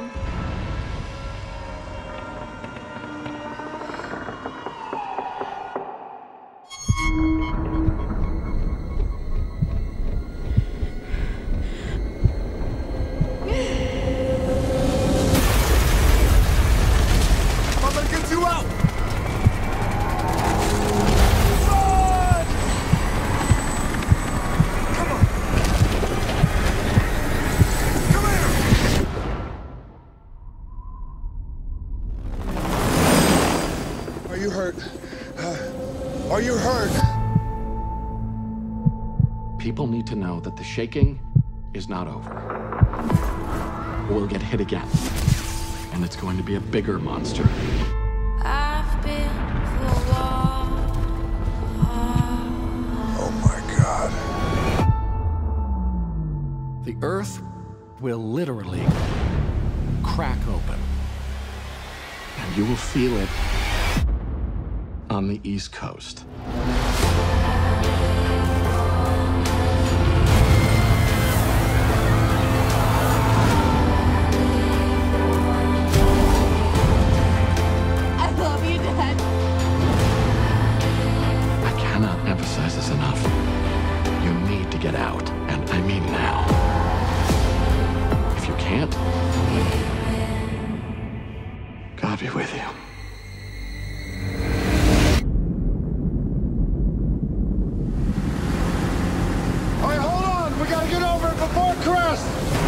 Mm-hmm. You hurt? Uh, are you hurt? People need to know that the shaking is not over. We'll get hit again. And it's going to be a bigger monster. I've been the wall. Oh my god. The Earth will literally crack open. And you will feel it on the East Coast. I love you, Dad. I cannot emphasize this enough. You need to get out, and I mean now. If you can't, God be with you. us!